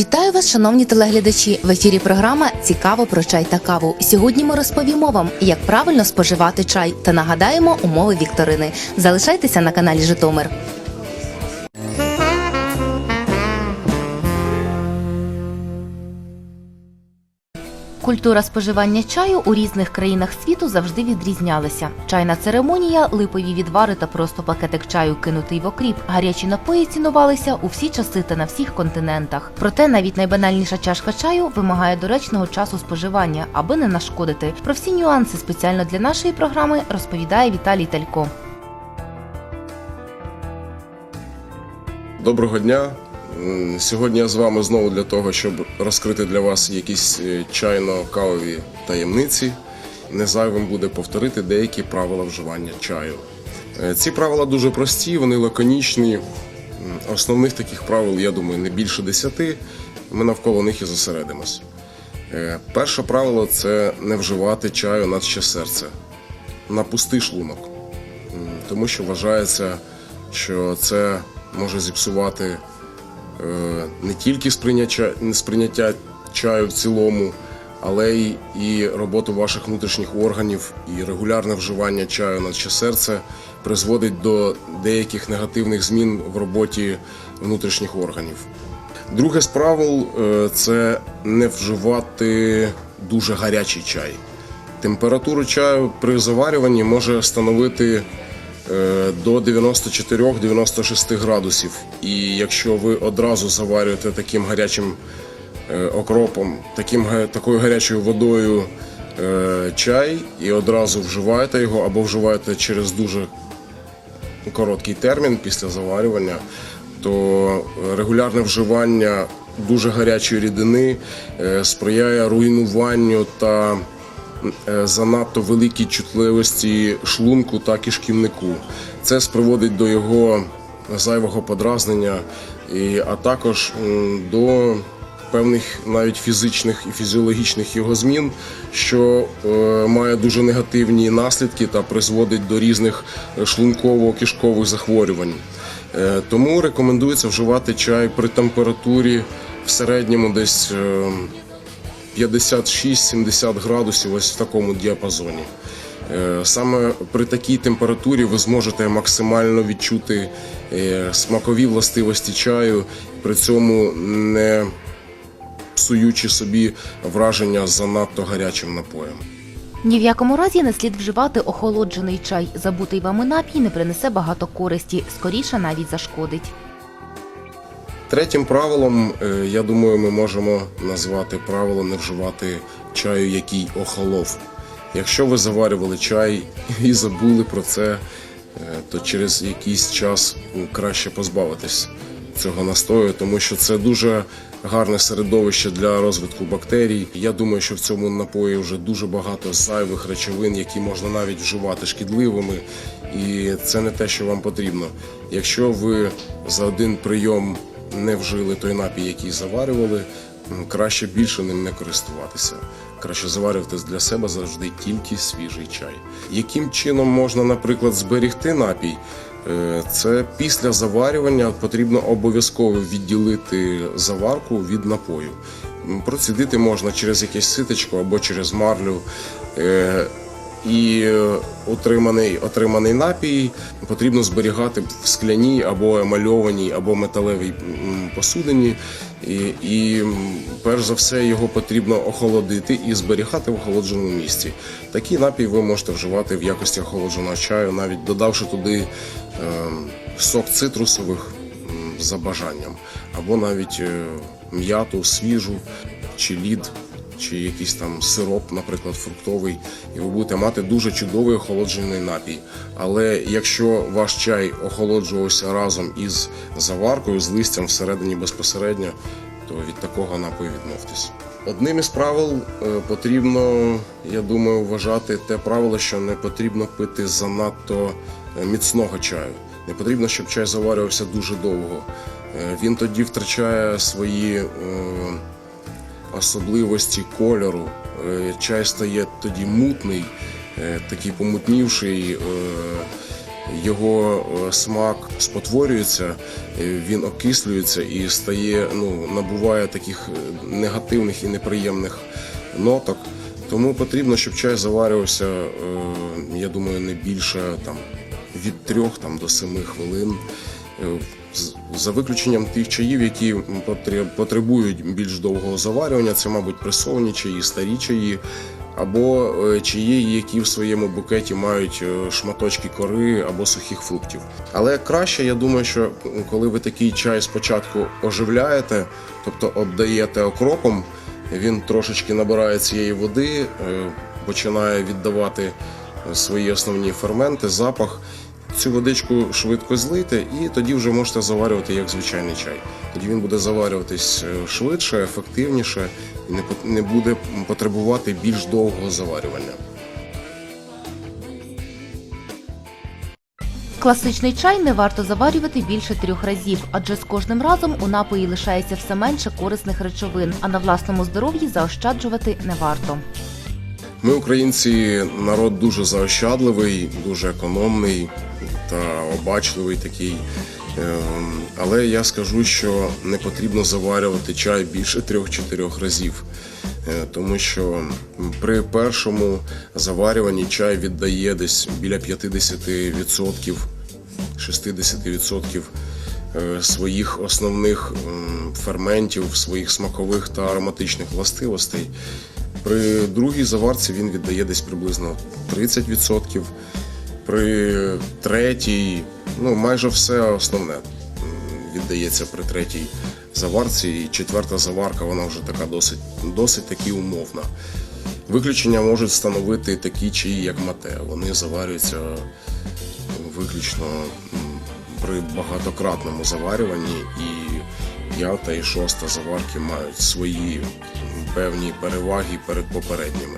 Вітаю вас, шановні телеглядачі. В ефірі програма Цікаво про чай та каву. Сьогодні ми розповімо вам, як правильно споживати чай та нагадаємо умови вікторини. Залишайтеся на каналі Житомир. Культура споживання чаю у різних країнах світу завжди відрізнялася. Чайна церемонія, липові відвари та просто пакетик чаю, кинутий в окріп. Гарячі напої цінувалися у всі часи та на всіх континентах. Проте навіть найбанальніша чашка чаю вимагає доречного часу споживання, аби не нашкодити. Про всі нюанси спеціально для нашої програми розповідає Віталій Талько. Доброго дня. М, Сьогодні я з вами знову для того, щоб розкрити для вас якісь е, чайно-кавові таємниці. Не зайвим буде повторити деякі правила вживання чаю. Е, Ці правила дуже прості, вони лаконічні. Основних таких правил, я думаю, не більше десяти. Ми навколо них і зосередимось. Е, Перше правило це не вживати чаю на ще серце, на пустий шлунок. Тому що вважається, що це може зіпсувати е, не тільки сприйняття, сприйняття чаю в цілому, але й і роботу ваших внутрішніх органів, і регулярне вживання чаю на ще серце призводить до деяких негативних змін в роботі внутрішніх органів. Друге з правил е, це не вживати дуже гарячий чай. Температуру чаю при заварюванні може становити е, до 94-96 градусів. І якщо ви одразу заварюєте таким гарячим е, окропом, таким, такою гарячою водою е, чай і одразу вживаєте його або вживаєте через дуже короткий термін після заварювання, то регулярне вживання дуже гарячої рідини е, сприяє руйнуванню та е, занадто великій чутливості шлунку та кишківнику. Це сприводить до його зайвого подразнення, а також до певних навіть фізичних і фізіологічних його змін, що е, має дуже негативні наслідки та призводить до різних е, шлунково-кишкових захворювань. Е, тому рекомендується вживати чай при температурі в середньому десь е, 56-70 градусів, ось в такому діапазоні. Е, Саме при такій температурі ви зможете максимально відчути е, смакові властивості чаю, при цьому не псуючи собі враження занадто гарячим напоєм. Ні в якому разі не слід вживати охолоджений чай. Забутий вами напій не принесе багато користі, скоріше навіть зашкодить. Третім правилом, е, я думаю, ми можемо назвати правило не вживати чаю, який охолов. Якщо ви заварювали чай і забули про це, е, то через якийсь час ну, краще позбавитись цього настою, тому що це дуже гарне середовище для розвитку бактерій. Я думаю, що в цьому напої вже дуже багато зайвих речовин, які можна навіть вживати шкідливими, і це не те, що вам потрібно. Якщо ви за один прийом не вжили той напій, який заварювали, краще більше ним не користуватися. Краще заварювати для себе завжди тільки свіжий чай. Яким чином можна, наприклад, зберігти напій? Е, Це після заварювання потрібно обов'язково відділити заварку від напою. Процідити можна через якесь ситочко або через марлю. Е, І е, отриманий, отриманий напій потрібно зберігати в скляній або емальованій, або металевій посудині. І, і перш за все його потрібно охолодити і зберігати в охолодженому місці. Такий напій ви можете вживати в якості охолодженого чаю, навіть додавши туди ем, сок цитрусових за бажанням, або навіть е, м'яту свіжу чи лід чи якийсь там сироп, наприклад, фруктовий, і ви будете мати дуже чудовий охолоджений напій. Але якщо ваш чай охолоджувався разом із заваркою, з листям всередині безпосередньо, то від такого напою відмовтесь. Одним із правил е, потрібно, я думаю, вважати те правило, що не потрібно пити занадто е, міцного чаю. Не потрібно, щоб чай заварювався дуже довго. Е, Він тоді втрачає свої особливості кольору. Е, Чай стає тоді мутний, е, такий помутнівший, е, його смак спотворюється, він окислюється і стає, ну, набуває таких негативних і неприємних ноток. Тому потрібно, щоб чай заварювався, я думаю, не більше там, від 3 там, до 7 хвилин. Е, За виключенням тих чаїв, які потре- потребують більш довгого заварювання, це, мабуть, пресовані чаї, старі чаї, або е, чаї, які в своєму букеті мають е, шматочки кори або сухих фруктів. Але краще, я думаю, що коли ви такий чай спочатку оживляєте, тобто обдаєте окропом, він трошечки набирає цієї води, починає віддавати свої основні ферменти, запах. Цю водичку швидко злийте, і тоді вже можете заварювати як звичайний чай. Тоді він буде заварюватись е, швидше, ефективніше і не буде потребувати більш довгого заварювання. Класичний чай не варто заварювати більше трьох разів, адже з кожним разом у напої лишається все менше корисних речовин, а на власному здоров'ї заощаджувати не варто. Ми, українці, народ дуже заощадливий, дуже економний та обачливий такий. Ем, Але я скажу, що не потрібно заварювати чай більше трьох-чотирьох разів. Е, Тому що при першому заварюванні чай віддає десь біля 50%, 60% е, своїх основних ферментів, своїх смакових та ароматичних властивостей. При другій заварці він віддає десь приблизно 30%. При третій, ну майже все основне віддається при третій заварці. І четверта заварка, вона вже така досить, досить таки умовна. Виключення можуть становити такі чаї, як мате. Вони заварюються виключно при багатократному заварюванні, і п'ята і шоста заварки мають свої певні переваги перед попередніми.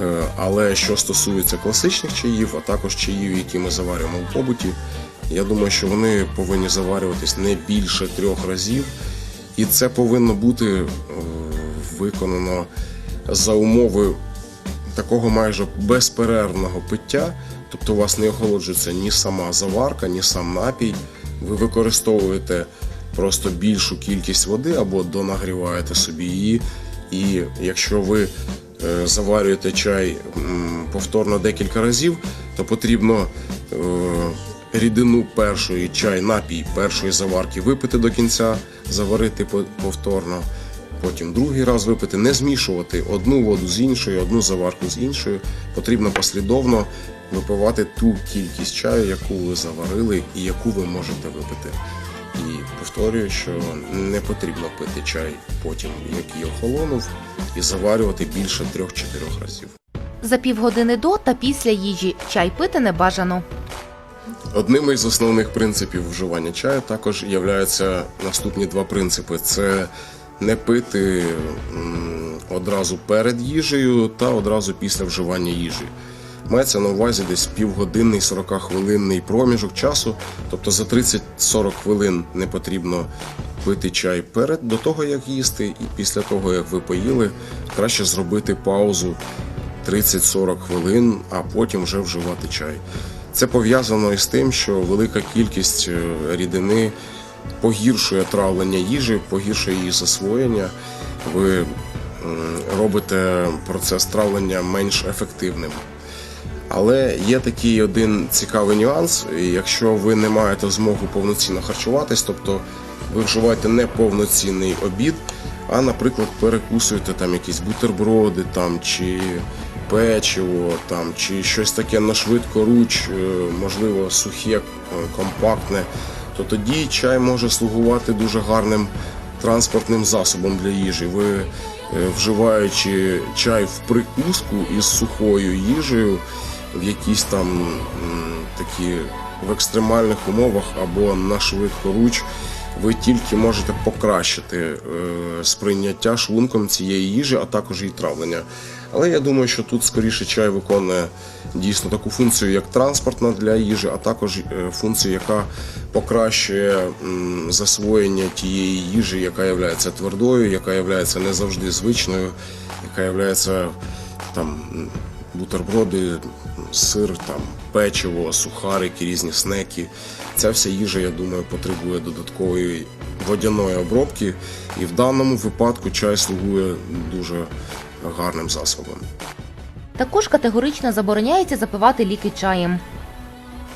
Е, Але що стосується класичних чаїв, а також чаїв, які ми заварюємо в побуті, я думаю, що вони повинні заварюватись не більше трьох разів, і це повинно бути е, виконано за умови такого майже безперервного пиття, тобто у вас не охолоджується ні сама заварка, ні сам напій. Ви використовуєте просто більшу кількість води або донагріваєте собі її. І якщо ви е, заварюєте чай повторно декілька разів, то потрібно е, рідину першої чай, напій першої заварки випити до кінця, заварити по- повторно потім другий раз випити, не змішувати одну воду з іншою, одну заварку з іншою. Потрібно послідовно випивати ту кількість чаю, яку ви заварили і яку ви можете випити. І повторюю, що не потрібно пити чай потім, який охолонув, і заварювати більше трьох-чотирьох разів. За півгодини до та після їжі чай пити не бажано. Одним із основних принципів вживання чаю також являються наступні два принципи: це не пити одразу перед їжею та одразу після вживання їжі. Мається на увазі десь півгодинний 40-хвилинний проміжок часу, тобто за 30-40 хвилин не потрібно пити чай перед до того, як їсти, і після того, як ви поїли, краще зробити паузу 30-40 хвилин, а потім вже вживати чай. Це пов'язано із тим, що велика кількість е, рідини погіршує травлення їжі, погіршує її засвоєння. Ви робите процес травлення менш ефективним. Але є такий один цікавий нюанс. Якщо ви не маєте змогу повноцінно харчуватись, тобто ви вживаєте не повноцінний обід, а, наприклад, перекусуєте там якісь бутерброди там, чи печиво, там, чи щось таке на швидкоруч, е, можливо, сухе, е, компактне, то тоді чай може слугувати дуже гарним транспортним засобом для їжі. Ви вживаючи чай в прикуску із сухою їжею, в якісь там такі в екстремальних умовах або на швидкоруч, ви тільки можете покращити е, сприйняття шлунком цієї їжі, а також її травлення. Але я думаю, що тут скоріше чай виконує дійсно таку функцію, як транспортна для їжі, а також е, функцію, яка покращує засвоєння тієї їжі, яка є твердою, яка є не завжди звичною, яка є там бутерброди, сир, там, печиво, сухарики, різні снеки. Ця вся їжа, я думаю, потребує додаткової водяної обробки, і в даному випадку чай слугує дуже гарним засобом. Також категорично забороняється запивати ліки чаєм.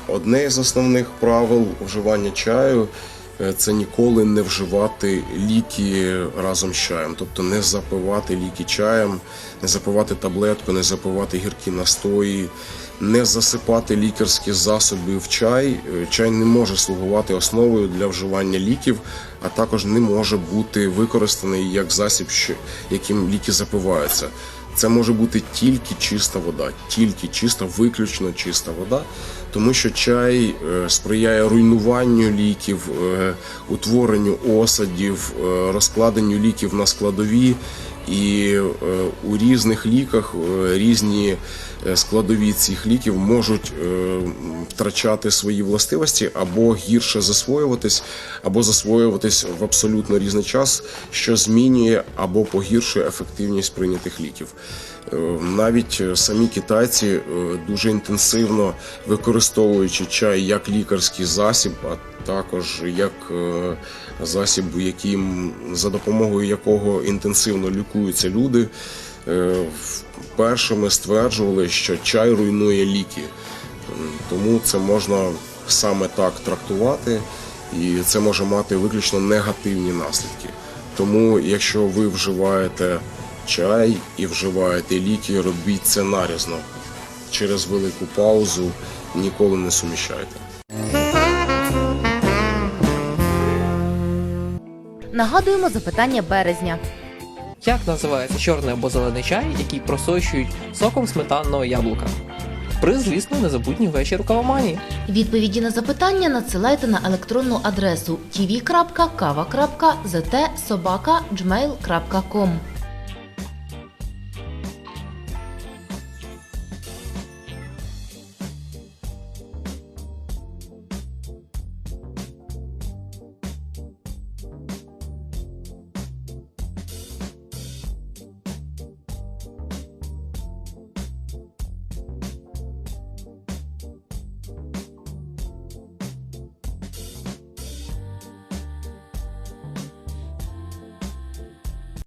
Одне з основних правил вживання чаю е, це ніколи не вживати ліки разом з чаєм, тобто не запивати ліки чаєм, не запивати таблетку, не запивати гіркі настої, не засипати лікарські засоби в чай. Е, Чай не може слугувати основою для вживання ліків, а також не може бути використаний як засіб, яким ліки запиваються. Це може бути тільки чиста вода, тільки чиста, виключно чиста вода, тому що чай е, сприяє руйнуванню ліків, е, утворенню осадів, е, розкладенню ліків на складові. І у різних ліках різні складові цих ліків можуть е, втрачати свої властивості або гірше засвоюватись, або засвоюватись в абсолютно різний час, що змінює або погіршує ефективність прийнятих ліків. Е, Навіть е, самі китайці е, дуже інтенсивно використовуючи чай як лікарський засіб, а також як е, засіб, яким за допомогою якого інтенсивно лікуються люди. Е, Першими стверджували, що чай руйнує ліки, тому це можна саме так трактувати, і це може мати виключно негативні наслідки. Тому, якщо ви вживаєте чай і вживаєте ліки, робіть це нарізно через велику паузу, ніколи не суміщайте. Нагадуємо запитання березня. Як називається чорний або зелений чай, який просочують соком сметанного яблука? При, звісно, незабутній вечір кавоманії. Відповіді на запитання надсилайте на електронну адресу tv.kava.zt.sobaka.gmail.com